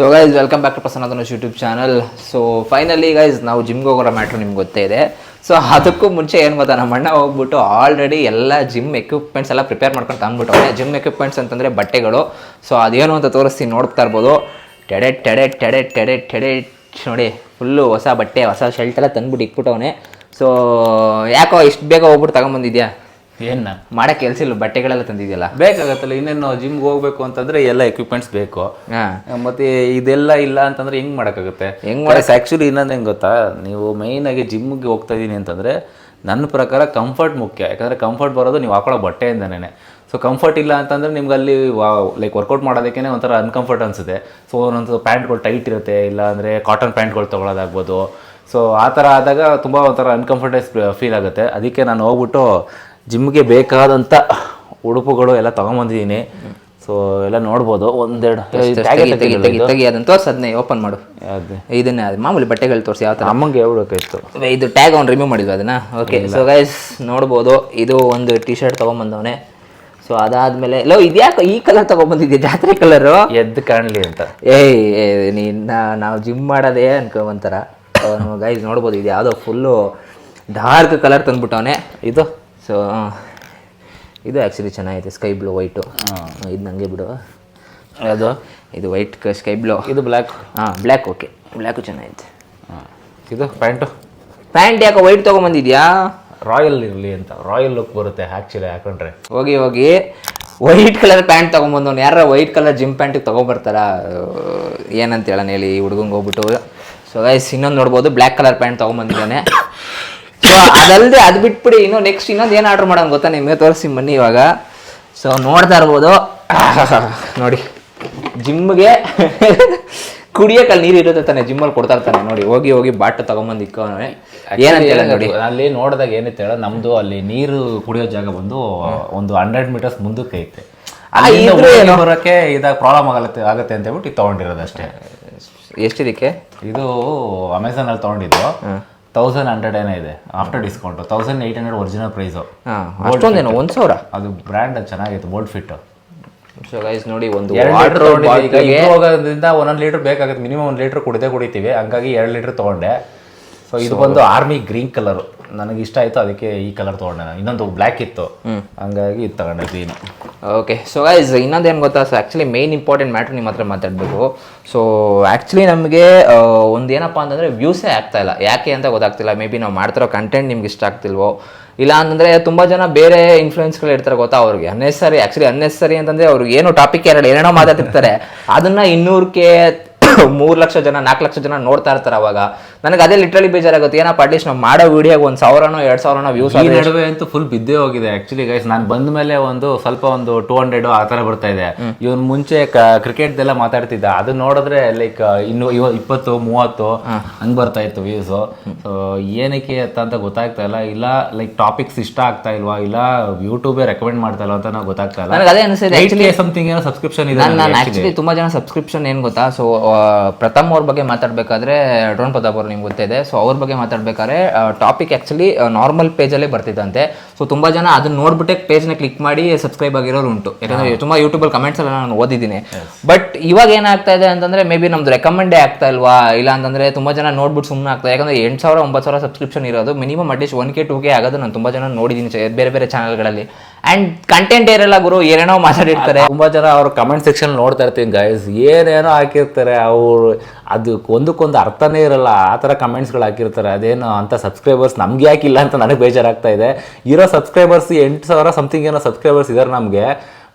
So guys welcome back to Prasanna Dhanush YouTube channel so finally guys ನಾವು ಜಿಮ್ಗೆ ಹೋಗೋ matter ನಿಮ್ಗೆ ಗೊತ್ತೇ ಇದೆ. ಸೊ ಅದಕ್ಕೂ ಮುಂಚೆ ಏನು ಗೊತ್ತಾ ನಮ್ಮ ಅಣ್ಣ ಹೋಗ್ಬಿಟ್ಟು ಆಲ್ರೆಡಿ ಎಲ್ಲ ಜಿಮ್ ಎಕ್ವಿಪ್ಮೆಂಟ್ಸ್ ಎಲ್ಲ ಪ್ರಿಪೇರ್ ಮಾಡ್ಕೊಂಡು ತಂದ್ಬಿಟ್ಟವ್ರೆ ಜಿಮ್ ಎಕ್ವಿಪ್ಮೆಂಟ್ಸ್ ಅಂತಂದರೆ ಬಟ್ಟೆಗಳು. ಸೊ ಅದೇನು ಅಂತ ತೋರಿಸ್ತೀನಿ, ನೋಡ್ತಾ ಇರ್ಬೋದು. ಟೆಡೆ ಟೆಡೆ ಟೆಡೆ ಟೆಡೆ ಟೆಡೆ, ನೋಡಿ ಫುಲ್ಲು ಹೊಸ ಬಟ್ಟೆ, ಹೊಸ ಶರ್ಟ್ ಎಲ್ಲ ತಂದ್ಬಿಟ್ಟು ಇಟ್ಬಿಟ್ಟವನೆ. ಸೊ ಯಾಕೋ ಇಷ್ಟು ಬೇಗ ಹೋಗ್ಬಿಟ್ಟು ತಗೊಂಬಂದಿದ್ಯಾ? ಏನ? ಮಾಡಕ್ಕೆ ಕೆಲಸ ಇಲ್ಲ ಬಟ್ಟೆಗಳೆಲ್ಲ ತಂದಿದ್ಯಲ್ಲ? ಬೇಕಾಗತ್ತಲ್ಲ ಇನ್ನೇನು ಜಿಮ್ಗೆ ಹೋಗ್ಬೇಕು ಅಂತಂದ್ರೆ ಎಲ್ಲ ಎಕ್ವಿಪ್ಮೆಂಟ್ಸ್ ಬೇಕು. ಮತ್ತೆ ಇದೆಲ್ಲ ಇಲ್ಲ ಅಂತಂದ್ರೆ ಹೆಂಗ್ ಮಾಡಕ್ಕಾಗುತ್ತೆ? ಹೆಂಗ್ ಹೆಂಗ್ ಆಕ್ಚುಲಿ ಇನ್ನೊಂದು ಹೆಂಗ್ ಗೊತ್ತಾ? ನೀವು ಮೈನ್ ಆಗಿ ಜಿಮ್ಗೆ ಹೋಗ್ತಾ ಇದೀನಿ ಅಂತಂದ್ರೆ ನನ್ನ ಪ್ರಕಾರ ಕಂಫರ್ಟ್ ಮುಖ್ಯ. ಯಾಕಂದ್ರೆ ಕಂಫರ್ಟ್ ಬರೋದು ನೀವು ಹಾಕೊಳ್ಳೋ ಬಟ್ಟೆಯಿಂದನೇ ಸೊ ಕಂಫರ್ಟ್ ಇಲ್ಲ ಅಂತಂದ್ರೆ ನಿಮ್ಗೆ ಅಲ್ಲಿ ಲೈಕ್ ವರ್ಕೌಟ್ ಮಾಡೋದಕ್ಕೇ ಒಂಥರ ಅನ್ಕಂಫರ್ಟ್ ಅನ್ಸುತ್ತೆ. ಸೊ ಒಂದೊಂದು ಪ್ಯಾಂಟ್ಗಳು ಟೈಟ್ ಇರುತ್ತೆ ಇಲ್ಲ ಅಂದರೆ ಕಾಟನ್ ಪ್ಯಾಂಟ್ಗಳು ತೊಗೊಳೋದಾಗ್ಬೋದು. ಸೊ ಆ ಥರ ಆದಾಗ ತುಂಬ ಒಂಥರ ಅನ್ಕಂಫರ್ಟೆಸ್ ಫೀಲ್ ಆಗುತ್ತೆ. ಅದಕ್ಕೆ ನಾನು ಹೋಗ್ಬಿಟ್ಟು ಜಿಮ್ಗೆ ಬೇಕಾದಂಥ ಉಡುಪುಗಳು ಎಲ್ಲ ತೊಗೊಂಬಂದಿದ್ದೀನಿ. ಸೊ ಎಲ್ಲ ನೋಡ್ಬೋದು. ಒಂದೆರಡು ತೆಗಿ ಅದನ್ನ ತೋರ್ಸು ಅದನ್ನೇ ಓಪನ್ ಮಾಡು. ಅದೇ ಇದನ್ನೇ ಅದು ಮಾಮೂಲಿ ಬಟ್ಟೆಗಳು ತೋರಿಸಿ ಯಾವ ಥರ? ಅಮ್ಮಂಗೆ ಹೇಳ್ಬೇಕಾಯ್ತು ಇದು ಟ್ಯಾಗ್ ಅವ್ನು ರಿಮೂವ್ ಮಾಡಿದ್ವಿ ಅದನ್ನ. ಓಕೆ ಸೊ ಗೈಸ್ ನೋಡ್ಬೋದು. ಇದು ಒಂದು ಟಿ ಶರ್ಟ್ ತೊಗೊಂಬಂದವನೇ. ಸೊ ಅದಾದ್ಮೇಲೆ ಲೋ ಇದ್ಯಾಕೋ ಈ ಕಲರ್ ತೊಗೊಂಬಂದಿದ್ಯಾ? ಜಾತ್ರೆ ಕಲರು ಎದ್ದು ಕಾಣಲಿ ಅಂತ. ಏಯ್ ಏ, ನೀನ್ ನಾ- ನಾವು ಜಿಮ್ ಮಾಡೋದೇ ಅನ್ಕೊಂಬಂತಾರ ಗೈಸ್ ನೋಡ್ಬೋದು ಇದು ಯಾವುದೋ ಫುಲ್ಲು ಡಾರ್ಕ್ ಕಲರ್ ತಂದ್ಬಿಟ್ಟವನೆ. ಇದು ಸೊ ಇದು ಆ್ಯಕ್ಚುಲಿ ಚೆನ್ನಾಗಿದೆ ಸ್ಕೈ ಬ್ಲೂ ವೈಟು ಇದು ನನಗೆ ಬಿಡು. ಅದು ಇದು ವೈಟ್ ಸ್ಕೈ ಬ್ಲೂ ಇದು ಬ್ಲ್ಯಾಕ್ ಹಾಂ ಬ್ಲ್ಯಾಕ್ ಓಕೆ ಬ್ಲ್ಯಾಕು ಚೆನ್ನಾಗಿದೆ ಇದು ಪ್ಯಾಂಟು? ಪ್ಯಾಂಟ್ ಯಾಕೋ ವೈಟ್ ತೊಗೊಂಬಂದಿದ್ಯಾ? ರಾಯಲ್ ಇರಲಿ ಅಂತ. ರಾಯಲ್ ಲುಕ್ ಬರುತ್ತೆ ಆ್ಯಕ್ಚುಲಿ ಹಾಕೊಂಡ್ರೆ. ಹೋಗಿ ಹೋಗಿ. ವೈಟ್ ಕಲರ್ ಪ್ಯಾಂಟ್ ತೊಗೊಂಬಂದವ್ನು. ಯಾರ ವೈಟ್ ಕಲರ್ ಜಿಮ್ ಪ್ಯಾಂಟಿಗೆ ತೊಗೊಂಬರ್ತಾರ? ಏನಂತ ಹೇಳೋಣ ಹೇಳಿ ಈ ಹುಡುಗಂಗೆ ಹೋಗ್ಬಿಟ್ಟು. ಸೊ ಗೈಸ್ ಇನ್ನೊಂದು ನೋಡ್ಬೋದು. ಬ್ಲ್ಯಾಕ್ ಕಲರ್ ಪ್ಯಾಂಟ್ ತೊಗೊಂಬಂದಿದ್ದಾನೆ. ಅದಲ್ಲದೆ ಅದು ಬಿಟ್ಬಿಡಿ ಇನ್ನು ನೆಕ್ಸ್ಟ್ ಇನ್ನೊಂದು ಏನು ಆರ್ಡರ್ ಮಾಡೋಣ ಗೊತ್ತಾ ನಿಮಗೆ? ತೋರಿಸಿ ಬನ್ನಿ ಇವಾಗ. ಸೊ ನೋಡ್ತಾ ಇರ್ಬೋದು. ನೋಡಿ ಜಿಮ್ಗೆ ಕುಡಿಯೋಕಲ್ಲಿ ನೀರು ಇರುತ್ತೆ ತಾನೆ ಜಿಮ್ಮಲ್ಲಿ ಕೊಡ್ತಾ ಇರ್ತಾನೆ. ನೋಡಿ ಹೋಗಿ ಹೋಗಿ ಬಾಟ್ ತಗೊಂಬಂದು ಇಕ್ಕೋನೆ ಏನಂತ ಹೇಳ ನೋಡಿ. ಅಲ್ಲಿ ನೋಡಿದಾಗ ಏನಿತ್ತು ಹೇಳ ನಮ್ದು ಅಲ್ಲಿ ನೀರು ಕುಡಿಯೋ ಜಾಗ ಬಂದು ಒಂದು ಹಂಡ್ರೆಡ್ ಮೀಟರ್ಸ್ ಮುಂದಕ್ಕೆ ಐತೆ. ಅಲ್ಲಿಂದ ಬರೋಕ್ಕೆ ಇದಾಗ ಪ್ರಾಬ್ಲಮ್ ಆಗತ್ತೆ ಆಗುತ್ತೆ ಅಂತ ಹೇಳ್ಬಿಟ್ಟು ತೊಗೊಂಡಿರೋದು ಅಷ್ಟೇ. ಎಷ್ಟಿದಕ್ಕೆ? ಇದು ಅಮೆಝಾನಲ್ಲಿ ತೊಗೊಂಡಿದ್ದು. ತೌಸಂಡ್ ಹಂಡ್ರೆಡ್ ಏನೋ ಇದೆ after discount thousand eight hundred original price ಅಷ್ಟೊಂದೇನೋ ಒಂದು ಸಾವಿರ? ಅದು ಬ್ರ್ಯಾಂಡ್ ಚೆನ್ನಾಗಿತ್ತು ಬೋಲ್ಡ್ ಫಿಟ್ ಸೊ ಗೈಸ್ ನೋಡಿ ಒಂದು ವಾಟರ್ ಹೋಗೋದ್ರಿಂದ ಒಂದೊಂದು ಲೀಟರ್ ಬೇಕಾಗುತ್ತೆ ಮಿನಿಮಮ್ ಒಂದು ಲೀಟರ್ ಕುಡಿದೇ ಕುಡಿತೀವಿ. ಹಂಗಾಗಿ ಎರಡು ಲೀಟರ್ ತೊಗೊಂಡೆ. ಸೊ ಇದು ಬಂದು ಆರ್ಮಿ ಗ್ರೀನ್ ಕಲರ್ ನನಗೆ ಇಷ್ಟ ಆಯಿತು ಅದಕ್ಕೆ ಈ ಕಲರ್ ತೊಗೊಂಡೆ ನಾನು. ಇನ್ನೊಂದು ಬ್ಲ್ಯಾಕ್ ಇತ್ತು. ಹಂಗಾಗಿ ಇದು ತಗೊಂಡೆ ಗ್ರೀನ್ ಓಕೆ ಸೊ ಗೈಸ್ ಇನ್ನೊಂದು ಏನು ಗೊತ್ತಾ? So actually main important matter ನಿಮ್ಮ ಹತ್ರ ಮಾತಾಡಬೇಕು. ಸೊ ಆ್ಯಕ್ಚುಲಿ ನಮಗೆ ಒಂದು ಏನಪ್ಪ ಅಂತಂದರೆ ವ್ಯೂಸೇ ಆಗ್ತಾ ಇಲ್ಲ. ಯಾಕೆ ಅಂತ ಗೊತ್ತಾಗ್ತಿಲ್ಲ. ಮೇ ಬಿ ನಾವು ಮಾಡ್ತಿರೋ ಕಂಟೆಂಟ್ ನಿಮ್ಗೆ ಇಷ್ಟ ಆಗ್ತಿಲ್ವೋ? ಇಲ್ಲ ಅಂತಂದರೆ ತುಂಬ ಜನ ಬೇರೆ ಇನ್ಫ್ಲೂಯೆನ್ಸ್ಗಳು ಇರ್ತಾರೆ ಗೊತ್ತಾ ಅವ್ರಿಗೆ. ಅನ್ನೆಸರಿ ಆ್ಯಕ್ಚುಲಿ ಅನ್ನೆಸರಿ ಅಂತಂದರೆ ಅವ್ರಿಗೆ ಏನು ಟಾಪಿಕ್ ಎರಡು ಏನೇನೋ ಮಾತಾಡ್ತಿರ್ತಾರೆ. ಅದನ್ನು ಇನ್ನೂರಕ್ಕೆ ಮೂರು ಲಕ್ಷ ಜನ ನಾಲ್ಕು ಲಕ್ಷ ಜನ ನೋಡ್ತಾ ಇರ್ತಾರೆ ಅವಾಗ. ನನಗೆ ಅದೇ ಲಿಟ್ರಲಿ ಬೇಜಾರಾಗುತ್ತೆ. ಏನಪ್ಪ ಅಟ್ಲೀಸ್ಟ್ ನಾವು ಮಾಡೋ ವಿಡಿಯೋಗೆ ಒಂದು ಸಾವಿರನೋ ಎರಡು ಸಾವಿರನೋ ವ್ಯೂಸ್ ಈ ನಡುವೆ ಅಂತೂ ಫುಲ್ ಬಿದ್ದೇ ಹೋಗಿದೆ ಆಕ್ಚುಲಿ ಗೈಸ್ ನಾನು ಬಂದ ಮೇಲೆ ಒಂದು ಸ್ವಲ್ಪ ಒಂದು ಟೂ ಹಂಡ್ರೆಡ್ ಆ ಥರ ಬರ್ತಾ ಇದೆ. ಇವನ್ ಮುಂಚೆ ಕ್ರಿಕೆಟ್ ಕ್ರಿಕೆಟ್ದೆಲ್ಲ ಮಾತಾಡ್ತಿದ್ದ. ಅದು ನೋಡಿದ್ರೆ ಲೈಕ್ ಇನ್ನು ಇವ ಇಪ್ಪತ್ತು ಮೂವತ್ತು ಹಂಗ್ ಬರ್ತಾ ಇತ್ತು ವ್ಯೂಸ್ ಸೊ ಏನಕ್ಕೆ ಅಂತ ಅಂತ ಗೊತ್ತಾಗ್ತಾ ಇಲ್ಲ. ಇಲ್ಲ ಲೈಕ್ ಟಾಪಿಕ್ಸ್ ಇಷ್ಟ ಆಗ್ತಾ ಇಲ್ವಾ? ಇಲ್ಲ ಯೂಟ್ಯೂಬೇ ರೆಕಮೆಂಡ್ ಮಾಡ್ತಾ ಇಲ್ಲ ಅಂತ ನಾವು ಗೊತ್ತಾಗ್ತಾ ಇಲ್ಲ. ನನಗೆ ಅದೇ ಅನಿಸಿದೆ ಸಮಥಿಂಗ್ ಏನೋ ಸಬ್ಸ್ಕ್ರಿಪ್ಷನ್ ಇದೆ ನಾನು ಆಕ್ಚುಲಿ ತುಂಬ ಜನ ಸಬ್ಸ್ಕ್ರಿಪ್ಷನ್ ಏನು ಗೊತ್ತಾ? ಸೊ ಪ್ರಥಮ್ ಅವ್ರ ಬಗ್ಗೆ ಮಾತಾಡಬೇಕಾದ್ರೆ ಡ್ರೋನ್ ಪ್ರತಾಪ್ ಅವ್ರು ನಿಮ್ಗೆ ಗೊತ್ತಿದೆ. ಸೊ ಅವ್ರ ಬಗ್ಗೆ ಮಾತಾಡ್ಬೇಕಾದ್ರೆ ಟಾಪಿಕ್ ಆ್ಯಕ್ಚುಲಿ ನಾರ್ಮಲ್ ಪೇಜಲ್ಲೇ ಬರ್ತಿದ್ದಂತೆ ಸೊ ತುಂಬ ಜನ ಅದನ್ನ ನೋಡ್ಬಿಟ್ಟೆ ಪೇಜ್ನ ಕ್ಲಿಕ್ ಮಾಡಿ ಸಬ್ಸ್ಕ್ರೈಬ್ ಆಗಿರೋರು ಉಂಟು. ಯಾಕಂದರೆ ತುಂಬ ಯೂಟ್ಯೂಬಲ್ಲಿ ಕಮೆಂಟ್ಸ್ ಎಲ್ಲ ನಾನು ಓದಿದ್ದೀನಿ. ಬಟ್ ಇವಾಗ ಏನಾಗ್ತಾ ಇದೆ ಅಂತಂದರೆ ಮೇ ಬಿ ನಮ್ದು ರೆಕಮೆಂಡೇ ಆಗ್ತಾ ಇಲ್ವಾ? ಇಲ್ಲ ಅಂತಂದರೆ ತುಂಬ ಜನ ನೋಡ್ಬಿಟ್ಟು ಸುಮ್ಮನೆ ಆಗ್ತಾ ಯಾಕಂದರೆ ಎಂಟು ಸಾವಿರ ಒಂಬತ್ತು ಸಾವಿರ ಸಬ್ಸ್ಕ್ರಿಪ್ಷನ್ ಇರೋದು minimum at least one K two K ಆಗೋದು ನಾನು ತುಂಬ ಜನ ನೋಡಿದ್ದೀನಿ ಬೇರೆ ಬೇರೆ ಚಾನಲ್ಗಳಲ್ಲಿ ಆ್ಯಂಡ್ ಕಂಟೆಂಟ್ ಏರಿಯಲ್ಲ ಗುರು ಏನೇನೋ ಮಾತಾಡಿರ್ತಾರೆ. ತುಂಬಾ ಜನ ಅವ್ರ ಕಮೆಂಟ್ ಸೆಕ್ಷನ್ ನೋಡ್ತಾ ಇರ್ತೀನಿ ಗೈಸ್ ಏನೇನೋ ಹಾಕಿರ್ತಾರೆ, ಅವ್ರು ಅದು ಒಂದಕ್ಕೊಂದು ಅರ್ಥನೇ ಇರಲ್ಲ. ಆ ಥರ ಕಮೆಂಟ್ಸ್ಗಳು ಹಾಕಿರ್ತಾರೆ. ಅದೇನು ಅಂತ ಸಬ್ಸ್ಕ್ರೈಬರ್ಸ್ ನಮ್ಗೆ ಯಾಕಿಲ್ಲ ಅಂತ ನನಗೆ ಬೇಜಾರಾಗ್ತಾ ಇದೆ. ಇರೋ ಸಬ್ಸ್ಕ್ರೈಬರ್ಸ್ ಎಂಟು ಸಾವಿರ ಸಮಥಿಂಗ್ ಏನೋ ಸಬ್ಸ್ಕ್ರೈಬರ್ಸ್ ಇದ್ದಾರೆ ನಮಗೆ.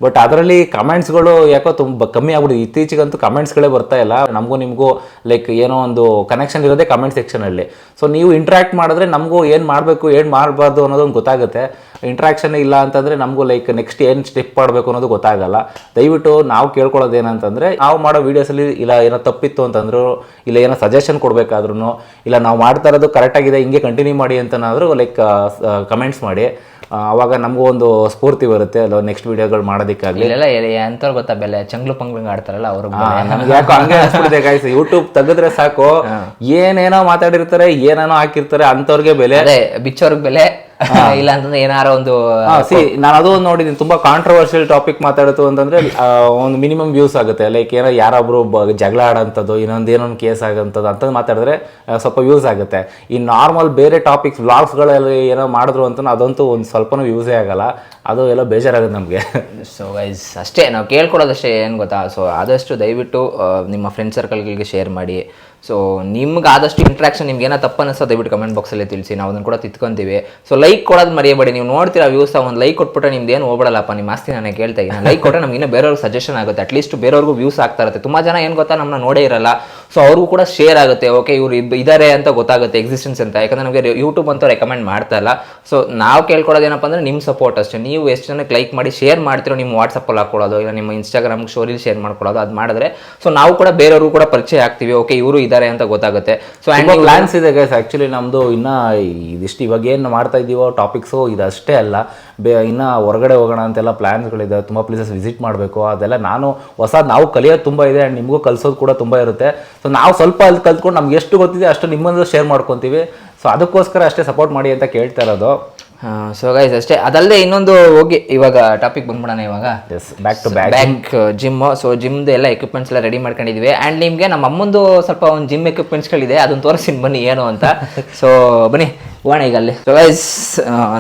ಬಟ್ ಅದರಲ್ಲಿ ಕಮೆಂಟ್ಸ್ಗಳು ಯಾಕೋ ತುಂಬ ಕಮ್ಮಿ ಆಗ್ಬಿಟ್ಟಿದೆ. ಇತ್ತೀಚೆಗಂತೂ ಕಮೆಂಟ್ಸ್ಗಳೇ ಬರ್ತಾ ಇಲ್ಲ. ನಮಗೂ ನಿಮಗೂ ಲೈಕ್ ಏನೋ ಒಂದು ಕನೆಕ್ಷನ್ ಇರೋದೇ ಕಮೆಂಟ್ ಸೆಕ್ಷನಲ್ಲಿ ಸೊ ನೀವು ಇಂಟ್ರ್ಯಾಕ್ಟ್ ಮಾಡಿದ್ರೆ ನಮಗೂ ಏನು ಮಾಡಬೇಕು, ಏನು ಮಾಡಬಾರ್ದು ಅನ್ನೋದೊಂದು ಗೊತ್ತಾಗುತ್ತೆ. ಇಂಟ್ರಾಕ್ಷನ್ ಇಲ್ಲ ಅಂತಂದರೆ ನಮಗೂ ಲೈಕ್ ನೆಕ್ಸ್ಟ್ ಏನು ಸ್ಟೆಪ್ ಮಾಡಬೇಕು ಅನ್ನೋದು ಗೊತ್ತಾಗಲ್ಲ. ದಯವಿಟ್ಟು ನಾವು ಕೇಳ್ಕೊಳ್ಳೋದು ಏನಂತಂದರೆ ನಾವು ಮಾಡೋ ವೀಡಿಯೋಸಲ್ಲಿ ಇಲ್ಲ, ಏನೋ ತಪ್ಪಿತ್ತು ಅಂತಂದ್ರು, ಇಲ್ಲ, ಏನೋ ಸಜೆಷನ್ ಕೊಡಬೇಕಾದ್ರೂ ಇಲ್ಲ, ನಾವು ಮಾಡ್ತಾ ಇರೋದು ಕರೆಕ್ಟಾಗಿದೆ ಹಿಂಗೆ ಕಂಟಿನ್ಯೂ ಮಾಡಿ ಅಂತನಾದರೂ ಲೈಕ್ ಕಮೆಂಟ್ಸ್ ಮಾಡಿ. ಅವಾಗ ನಮಗೂ ಒಂದು ಸ್ಫೂರ್ತಿ ಬರುತ್ತೆ ಅಲ್ಲ ನೆಕ್ಸ್ಟ್ ವೀಡಿಯೋಗಳು ಮಾಡೋದಕ್ಕಾಗಲಿ. ಇಲ್ಲೆಲ್ಲ ಎಂಥವ್ರು ಗೊತ್ತಾ ಬೆಲೆ? ಚಂಗ್ಲು ಪಂಗ್ಲಂಗ್ ಆಡ್ತಾರಲ್ಲ ಅವರು ಯಾಕೋ ಹಂಗೆ ಅನ್ಸ್ಬಿಟ್ಟಿದೆ ಗಾಯ್ಸ್ ಯೂಟ್ಯೂಬ್ ತೆಗೆದ್ರೆ ಸಾಕು ಏನೇನೋ ಮಾತಾಡಿರ್ತಾರೆ ಏನೇನೋ ಹಾಕಿರ್ತಾರೆ ಅಂಥವ್ರಿಗೆ ಬೆಲೆ. ಬಿಚ್ಚೋರ್ಗ್ ಬೆಲೆ ಇಲ್ಲ ಅಂತಂದ್ರೆ ಏನಾರ ಒಂದು ಸಿ ನಾನು ಅದು ಒಂದು ನೋಡಿದ್ದೀನಿ ತುಂಬಾ ಕಾಂಟ್ರವರ್ಷಿಯಲ್ ಟಾಪಿಕ್ ಮಾತಾಡ್ತು ಅಂತಂದ್ರೆ ಒಂದು ಮಿನಿಮಮ್ ವ್ಯೂಸ್ ಆಗುತ್ತೆ. ಲೈಕ್ ಏನೋ ಯಾರೊಬ್ರು ಜಗಳ ಆಡೋಂಥದ್ದು ಇನ್ನೊಂದು ಏನೊಂದು ಕೇಸ್ ಆಗೋಂಥದ್ದು ಅಂತ ಮಾತಾಡಿದ್ರೆ ಸ್ವಲ್ಪ ವ್ಯೂಸ್ ಆಗುತ್ತೆ. ಈ ನಾರ್ಮಲ್ ಬೇರೆ ಟಾಪಿಕ್ಸ್ ವ್ಲಾಗ್ಸ್ಗಳಲ್ಲಿ ಏನೋ ಮಾಡಿದ್ರು ಅಂತ ಅದಂತೂ ಒಂದು ಸ್ವಲ್ಪನೂ ಯೂಸೇ ಆಗಲ್ಲ. ಅದು ಎಲ್ಲ ಬೇಜಾರಾಗುತ್ತೆ ನಮಗೆ. ಸೊ ಗೈಸ್ ಅಷ್ಟೇ ನಾವು ಕೇಳ್ಕೊಡೋದಷ್ಟೇ ಏನು ಗೊತ್ತಾ? ಸೊ ಆದಷ್ಟು ದಯವಿಟ್ಟು ನಿಮ್ಮ ಫ್ರೆಂಡ್ ಸರ್ಕಲ್ಗಳಿಗೆ ಶೇರ್ ಮಾಡಿ. ಸೊ ನಿಮ್ಗೆ ಆದಷ್ಟು ಇಂಟ್ರಾಕ್ಷನ್ ನಿಮ್ಗೆ ಏನೋ ತಪ್ಪು ಅನಿಸ್ತೋ ದಯವಿಟ್ಟು ಕಮೆಂಟ್ ಬಾಕ್ಸಲ್ಲಿ ತಿಳಿಸಿ. ನಾವು ಅದನ್ನು ಕೂಡ ತಿತ್ಕೊಂತೀವಿ. ಸೊ ಲೈಕ್ ಕೊಡೋದು ಮರೆಯಬೇಡಿ. ನೀವು ನೋಡ್ತೀರಾ ವ್ಯೂಸ್ ಒಂದು ಲೈಕ್ ಕೊಟ್ಬಿಟ್ರೆ ನಿಮ್ದು ಏನು ಹೋಗ್ಬಿಡಲ್ಲಪ್ಪ. ನಿಮ್ಮ ಆಸ್ತಿ ನಾನು ಕೇಳ್ತಾ ಇದ್ದೀನಿ. ಲೈಕ್ ಕೊಟ್ಟರೆ ನಮ್ಗೆ ಇನ್ನೂ ಬೇರೆಯವ್ರಿಗೆ ಸಜೆಷನ್ ಆಗುತ್ತೆ. ಅಟ್ಲೀಸ್ಟ್ ಬೇರೆಯವ್ರಿಗೂ ವ್ಯೂಸ್ ಆಗ್ತಾ ಇರುತ್ತೆ. ತುಂಬ ಜನ ಏನು ಗೊತ್ತಾ ನಮ್ಮನ್ನ ನೋಡೇ ಇರಲ್ಲ. ಸೊ ಅವ್ರಿಗೂ ಕೂಡ ಶೇರ್ ಆಗುತ್ತೆ. ಓಕೆ ಇವ್ರು ಇದು ಇದ್ದಾರೆ ಅಂತ ಗೊತ್ತಾಗುತ್ತೆ ಎಕ್ಸಿಸ್ಟೆನ್ಸ್ ಅಂತ. ಯಾಕಂದ್ರೆ ನಮಗೆ ಯೂಟ್ಯೂಬ್ ಅಂತ ರೆಕಮೆಂಡ್ ಮಾಡ್ತಾ ಇಲ್ಲ. ಸೊ ನಾವು ಕೇಳ್ಕೊಳ್ಳೋದು ಏನಪ್ಪ ಅಂದ್ರೆ ನಿಮ್ಮ ಸಪೋರ್ಟ್ ಅಷ್ಟೇ. ನೀವು ಎಷ್ಟು ಜನಕ್ಕೆ ಲೈಕ್ ಮಾಡಿ ಶೇರ್ ಮಾಡ್ತಿರೋ ನಿಮ್ಮ ವಾಟ್ಸಪ್ಪಲ್ಲಿ ಹಾಕೊಳ್ಳೋದು ಇಲ್ಲ ನಿಮ್ಮ ಇನ್ಸ್ಟಾಗ್ರಾಮ್ಗೆ ಸ್ಟೋರಿಲಿ ಶೇರ್ ಮಾಡ್ಕೊಳ್ಳೋದು ಅದು ಮಾಡಿದ್ರೆ ಸೊ ನಾವು ಕೂಡ ಬೇರೆಯವರು ಕೂಡ ಪರಿಚಯ ಆಗ್ತೀವಿ. ಓಕೆ ಇವರು ಇದ್ದಾರೆ ಅಂತ ಗೊತ್ತಾಗುತ್ತೆ. ಸೊ ಆ್ಯಂಡ್ ಪ್ಲಾನ್ಸ್ ಇದೆ ಗೈಸ್ ಆ್ಯಕ್ಚುಲಿ ನಮ್ಮದು ಇನ್ನ ಇದಿಷ್ಟು ಇವಾಗ ಏನು ಮಾಡ್ತಾ ಇದ್ದೀವೋ ಟಾಪಿಕ್ಸು ಇದಷ್ಟೇ ಅಲ್ಲ. ಬೇ ಇನ್ನು ಹೊರಗಡೆ ಹೋಗೋಣ ಅಂತೆಲ್ಲ ಪ್ಲ್ಯಾನ್ಸ್ಗಳಿದೆ ತುಂಬ ಪ್ಲೇಸಸ್ ವಿಸಿಟ್ ಮಾಡಬೇಕು. ಅದೆಲ್ಲ ನಾನು ಹೊಸ ನಾವು ಕಲಿಯೋದು ತುಂಬ ಇದೆ ಆ್ಯಂಡ್ ನಿಮಗೂ ಕಲಿಸೋದು ಕೂಡ ತುಂಬ ಇರುತ್ತೆ. ಸೊ ನಾವು ಸ್ವಲ್ಪ ಅಲ್ಲಿ ಕಲ್ತ್ಕೊಂಡು ನಮ್ಗೆ ಎಷ್ಟು ಗೊತ್ತಿದೆ ಅಷ್ಟು ನಿಮ್ಮನ್ನು ಶೇರ್ ಮಾಡ್ಕೊತೀವಿ. ಸೊ ಅದಕ್ಕೋಸ್ಕರ ಅಷ್ಟೇ ಸಪೋರ್ಟ್ ಮಾಡಿ ಅಂತ ಕೇಳ್ತಾ ಇರೋದು. ಸೊ ಗೈಸ್ ಅಷ್ಟೇ. ಅದಲ್ಲದೆ ಇನ್ನೊಂದು ಹೋಗಿ ಇವಾಗ ಟಾಪಿಕ್ ಬಂದ್ಬಿಡೋಣ ಇವಾಗ. Yes back to back bank gym so ಜಿಮ್ದು ಎಲ್ಲ ಎಕ್ವಿಪ್ಮೆಂಟ್ಸ್ ಎಲ್ಲ ರೆಡಿ ಮಾಡ್ಕೊಂಡಿದ್ವಿ. ಆ್ಯಂಡ್ ನಿಮಗೆ ನಮ್ಮ ಅಮ್ಮಂದು ಸ್ವಲ್ಪ ಒಂದು ಜಿಮ್ ಎಕ್ವಿಪ್ಮೆಂಟ್ಸ್ಗಳಿದೆ ಅದನ್ನು ತೋರಿಸ್ತೀನಿ ಬನ್ನಿ ಏನು ಅಂತ. ಸೊ ಬನ್ನಿ. ಹೋಗೋಣ ಈಗ ಅಲ್ಲಿ. ಗೈಸ್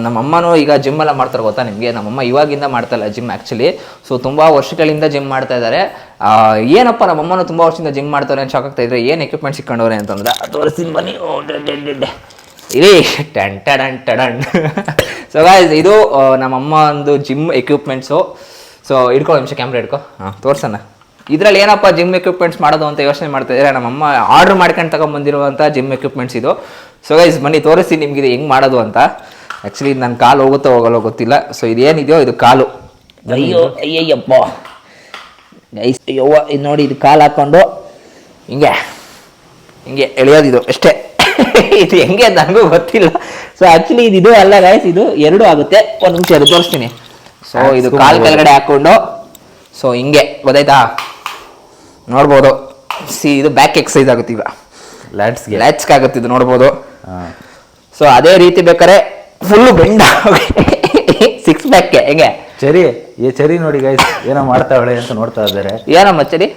ನಮ್ಮ ಅಮ್ಮನೂ ಈಗ ಜಿಮ್ ಎಲ್ಲ ಮಾಡ್ತಾರೆ ಗೊತ್ತಾ ನಿಮಗೆ? ನಮ್ಮಮ್ಮ ಇವಾಗಿಂದ ಮಾಡ್ತಾಯಿಲ್ಲ ಜಿಮ್ ಆ್ಯಕ್ಚುಲಿ ಸೊ ತುಂಬ ವರ್ಷಗಳಿಂದ ಜಿಮ್ ಮಾಡ್ತಾ ಇದ್ದಾರೆ ಏನಪ್ಪ ನಮ್ಮ ಅಮ್ಮನೂ ತುಂಬ ವರ್ಷದಿಂದ ಜಿಮ್ ಮಾಡ್ತಾರೆ ಅಂತ ಶಾಕ್ ಆಗ್ತಾ ಇದ್ರೆ ಏನು ಎಕ್ವಿಪ್ಮೆಂಟ್ ಸಿಕ್ಕೊಂಡವ್ರೆ ಅಂತಂದ್ರೆ ತೋರಿಸ್ತೀನಿ ಬನ್ನಿ. ಸೊ ಗಾಯ್ಸ್ ಇದು ನಮ್ಮಮ್ಮ ಒಂದು ಜಿಮ್ ಎಕ್ವಿಪ್ಮೆಂಟ್ಸು ಸೊ ಹಿಡ್ಕೊ ನಿಮಿಷ ಕ್ಯಾಮ್ರಾ ಹಿಡ್ಕೊ. ಹಾಂ ತೋರ್ಸೋಣ ಇದರಲ್ಲಿ ಏನಪ್ಪ ಜಿಮ್ ಎಕ್ವಿಪ್ಮೆಂಟ್ಸ್ ಮಾಡೋದು ಅಂತ ಯೋಚನೆ ಮಾಡ್ತಾ ಇದ್ದಾರೆ ನಮ್ಮಮ್ಮ ಆರ್ಡ್ರ್ ಮಾಡ್ಕೊಂಡು ತಗೊಂಬಂದಿರುವಂಥ ಜಿಮ್ ಎಕ್ವಿಪ್ಮೆಂಟ್ಸ್ ಇದು. ಸೊ ಗೈಸ್ ಬನ್ನಿ ತೋರಿಸ್ತೀನಿ ನಿಮ್ಗೆ ಇದು ಹೆಂಗೆ ಮಾಡೋದು ಅಂತ. ಆ್ಯಕ್ಚುಲಿ ನನ್ನ ಕಾಲು ಹೋಗುತ್ತೋ ಹೋಗಲ್ಲೋ ಗೊತ್ತಿಲ್ಲ. ಸೊ ಇದೇನಿದೆಯೋ ಇದು ಕಾಲು. ಅಯ್ಯೋ ಅಯ್ಯಯ್ಯಪ್ಪ. ಗೈಸ್ ಅಯ್ಯೋ ಇದು ನೋಡಿ ಇದು ಕಾಲು ಹಾಕ್ಕೊಂಡು ಹಿಂಗೆ ಹಿಂಗೆ ಎಳೆಯೋದಿದು ಅಷ್ಟೇ. ಇದು ಹೆಂಗೆ ಅಂತ ನನಗೂ ಗೊತ್ತಿಲ್ಲ. ಸೊ ಆ್ಯಕ್ಚುಲಿ ಇದು ಇದು ಅಲ್ಲ ಗಾಯ್ಸ್ ಇದು ಎರಡು ಆಗುತ್ತೆ. ಒಂದು ನಿಮಿಷ ಅದು ತೋರಿಸ್ತೀನಿ. ಸೊ ಇದು ಕಾಲು ಕೆಳಗಡೆ ಹಾಕ್ಕೊಂಡು ಸೊ ಹಿಂಗೆ ಗೊತ್ತಾಯ್ತಾ? ನೋಡ್ಬೋದು. ಸಿ ಇದು ಬ್ಯಾಕ್ ಎಕ್ಸೈಸ್ ಆಗುತ್ತೆ ಈಗ. ಲ್ಯಾಟ್ಸ್ಗೆ ಲ್ಯಾಟ್ಸ್ಗೆ ಆಗುತ್ತೆ ಇದು ನೋಡ್ಬೋದು. ಸೊ ಅದೇ ರೀತಿ ಬೇಕಾದ್ರೆ ಫುಲ್ಲು ಬೆಂಡ ಸಿಕ್ಸ್ ಪ್ಯಾಕ್ ಹೆಂಗೆ? ಚರಿ ಏ ಚರಿ ನೋಡಿ ಗೈಸ್ ಏನೋ ಮಾಡ್ತಾವಳೆ ಅಂತ ನೋಡ್ತಾ ಇದ್ದಾರೆ. ಏನಮ್ಮ ಚರಿ?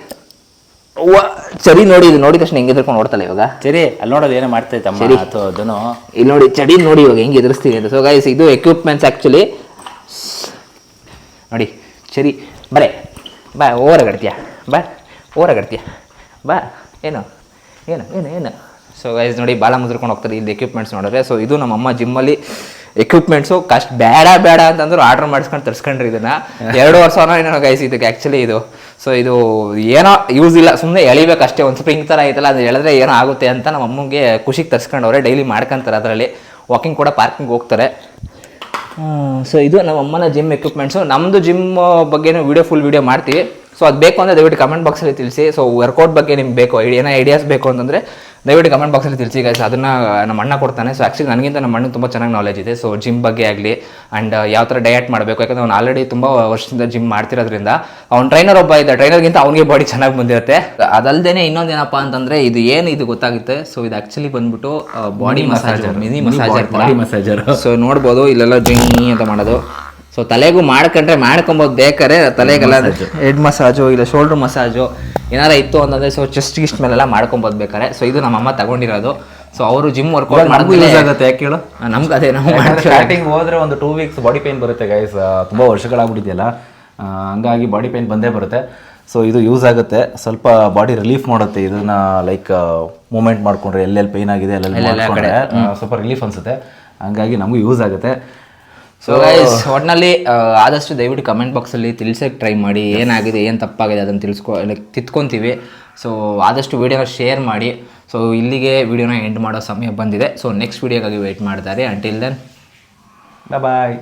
ಚರಿ ನೋಡಿ ಇದು ನೋಡಿದ ತಕ್ಷಣ ಹೆಂಗೆ ಎದುರ್ಕೊಂಡು ನೋಡ್ತಲ್ಲ ಇವಾಗ? ಚರಿ ಅಲ್ಲಿ ನೋಡೋದು ಏನೋ ಮಾಡ್ತಾ ಚರಿ. ಅಥವಾ ಅದನ್ನು. ಇಲ್ಲಿ ನೋಡಿ ಚಡಿ ನೋಡಿ ಇವಾಗ ಹೆಂಗೆ ಎದುರಿಸ್ತೀನಿ ಅಂತ. ಸೊ ಗೈಸ್ ಇದು ಎಕ್ವಿಪ್ಮೆಂಟ್ಸ್ ಆ್ಯಕ್ಚುಲಿ ನೋಡಿ ಚರಿ. ಬರೇ ಬಾ ಓರಗಡ್ತೀಯ ಬಾ ಓರಗಡ್ತೀಯ ಬಾ ಏನು? ಏನು ಏನು ಏನು? ಸೊ ಗೈಸ್ ನೋಡಿ ಬಾಲ ಮುದ್ರಕೊಂಡು ಹೋಗ್ತಾರೆ ಇಲ್ಲಿ ಎಕ್ವಿಪ್ಮೆಂಟ್ಸ್ ನೋಡಿದ್ರೆ. ಸೊ ಇದು ನಮ್ಮ ಅಮ್ಮ ಜಿಮ್ಮಲ್ಲಿ ಎಕ್ವಿಪ್ಮೆಂಟ್ಸು ಕಷ್ಟ ಬೇಡ ಬೇಡ ಅಂತಂದ್ರೆ ಆರ್ಡರ್ ಮಾಡಿಸ್ಕೊಂಡು ತರ್ಸ್ಕೊಂಡ್ರಿ ಇದನ್ನ. ಎರಡು ವರ್ಷ ಏನೋ ಗೈಸ್ ಇದಕ್ಕೆ ಆ್ಯಕ್ಚುಲಿ ಇದು. ಸೊ ಇದು ಏನೋ ಯೂಸ್ ಇಲ್ಲ ಸುಮ್ಮನೆ ಎಳಿಬೇಕು ಅಷ್ಟೇ. ಒಂದು ಸ್ಪ್ರಿಂಗ್ ಥರ ಐತಲ್ಲ ಅದು ಹೇಳಿದ್ರೆ ಏನೋ ಆಗುತ್ತೆ ಅಂತ ನಮ್ಮ ಅಮ್ಮಗೆ ಖುಷಿಗೆ ತರ್ಸ್ಕೊಂಡವ್ರೆ ಡೈಲಿ ಮಾಡ್ಕೊಂತಾರೆ ಅದರಲ್ಲಿ. ವಾಕಿಂಗ್ ಕೂಡ ಪಾರ್ಕಿಂಗ್ ಹೋಗ್ತಾರೆ. ಸೊ ಇದು ನಮ್ಮ ಅಮ್ಮನ ಜಿಮ್ ಎಕ್ವಿಪ್ಮೆಂಟ್ಸು ನಮ್ಮದು ಜಿಮ್ ಬಗ್ಗೆನೂ ವಿಡಿಯೋ ಫುಲ್ ವೀಡಿಯೋ ಮಾಡ್ತೀವಿ. ಸೊ ಅದು ಬೇಕು ಅಂದರೆ ದಯವಿಟ್ಟು ಕಮೆಂಟ್ ಬಾಕ್ಸಲ್ಲಿ ತಿಳಿಸಿ. ಸೊ ವರ್ಕೌಟ್ ಬಗ್ಗೆ ನಿಮ್ಗೆ ಬೇಕು ಏನೋ ಐಡಿಯಾಸ್ ಬೇಕು ಅಂತಂದರೆ ದಯವಿಟ್ಟು ಕಮೆಂಟ್ ಬಾಕ್ಸಲ್ಲಿ ತಿಳಿಸಿ ಗೈಸ್ ಅದನ್ನು ನಮ್ಮ ಅಣ್ಣ ಕೊಡ್ತಾನೆ. ಸೊ ಆ್ಯಕ್ಚುಲಿ ನನಗಿಂತ ನಮ್ಮ ಅಣ್ಣ ತುಂಬ ಚೆನ್ನಾಗಿ ನಾಲೆಜ್ ಇದೆ. ಸೊ ಜಿಮ್ ಬಗ್ಗೆ ಆಗಲಿ ಆ್ಯಂಡ್ ಯಾವ ಥರ ಡಯಟ್ ಮಾಡಬೇಕು ಯಾಕಂದರೆ ಅವ್ನು ಆಲ್ರೆಡಿ ತುಂಬ ವರ್ಷದಿಂದ ಜಿಮ್ ಮಾಡ್ತಿರೋದ್ರಿಂದ ಅವ್ನು ಟ್ರೈನರ್ ಒಬ್ಬ ಇದ್ದ ಟ್ರೈನರ್ಗಿಂತ ಅವನಿಗೆ ಬಾಡಿ ಚೆನ್ನಾಗಿ ಬಂದಿರುತ್ತೆ. ಅದಲ್ಲದೆ ಇನ್ನೊಂದೇನಪ್ಪ ಅಂತಂದರೆ ಇದು ಏನು ಇದು ಗೊತ್ತಾಗುತ್ತೆ? ಸೊ ಇದು ಆ್ಯಕ್ಚುಲಿ ಬಂದ್ಬಿಟ್ಟು body massager mini massager body massager so ನೋಡ್ಬೋದು ಇಲ್ಲೆಲ್ಲ ಜಿಮ್ ಅಂತ ಮಾಡೋದು. ಸೊ ತಲೆಗೂ ಮಾಡ್ಕೊಂಡ್ರೆ ಮಾಡ್ಕೊಬೋದು ಬೇಕಾರೆ ತಲೆಗೆಲ್ಲ ಹೆಡ್ ಮಸಾಜು ಇಲ್ಲ ಶೋಲ್ಡರ್ ಮಸಾಜು ಏನಾರ ಇತ್ತು ಅಂತಂದ್ರೆ ಸೊ ಚೆಸ್ಟ್ ಗಿಸ್ಟ್ ಮೇಲೆಲ್ಲ ಮಾಡ್ಕೊಬೋದು ಬೇಕಾರೆ ಸೊ ಇದು ನಮ್ಮಮ್ಮ ತಗೊಂಡಿರೋದು. ಸೊ ಅವರು ಜಿಮ್ ವರ್ಕೌಟ್ ನಮಗೂ ಯೂಸ್ ಆಗುತ್ತೆ ಯಾಕೆ ಹೇಳು? ನಮ್ಗೆ ಅದೇ ನಾವು ಸ್ಟಾರ್ಟಿಂಗ್ ಹೋದ್ರೆ ಒಂದು ಟೂ ವೀಕ್ಸ್ ಬಾಡಿ ಪೇನ್ ಬರುತ್ತೆ ಗೈಸ್ ತುಂಬ ವರ್ಷಗಳಾಗ್ಬಿಟ್ಟಿದೆಯಲ್ಲ. ಹಂಗಾಗಿ ಬಾಡಿ ಪೇನ್ ಬಂದೇ ಬರುತ್ತೆ. ಸೊ ಇದು ಯೂಸ್ ಆಗುತ್ತೆ. ಸ್ವಲ್ಪ ಬಾಡಿ ರಿಲೀಫ್ ಮಾಡುತ್ತೆ. ಇದನ್ನ ಲೈಕ್ ಮೂಮೆಂಟ್ ಮಾಡ್ಕೊಂಡ್ರೆ ಎಲ್ಲೆಲ್ಲಿ ಪೇನ್ ಆಗಿದೆ ಸ್ವಲ್ಪ ರಿಲೀಫ್ ಅನ್ಸುತ್ತೆ. ಹಂಗಾಗಿ ನಮಗೂ ಯೂಸ್ ಆಗುತ್ತೆ. ಸೊ ಗೈಸ್ ಒಟ್ನಲ್ಲಿ ಆದಷ್ಟು ದಯವಿಟ್ಟು ಕಮೆಂಟ್ ಬಾಕ್ಸಲ್ಲಿ ತಿಳಿಸೋಕೆ ಟ್ರೈ ಮಾಡಿ ಏನಾಗಿದೆ ಏನು ತಪ್ಪಾಗಿದೆ ಅದನ್ನು ತಿಳಿಸ್ಕೊ ಲೈಕ್ ತಿತ್ಕೊತೀವಿ. ಸೊ ಆದಷ್ಟು ವೀಡಿಯೋನ ಶೇರ್ ಮಾಡಿ. ಸೊ ಇಲ್ಲಿಗೆ ವಿಡಿಯೋನ ಎಂಡ್ ಮಾಡೋ ಸಮಯ ಬಂದಿದೆ. ಸೊ ನೆಕ್ಸ್ಟ್ ವೀಡಿಯೋಗಾಗಿ ವೆಯ್ಟ್ ಮಾಡ್ತಾರೆ. Until then bye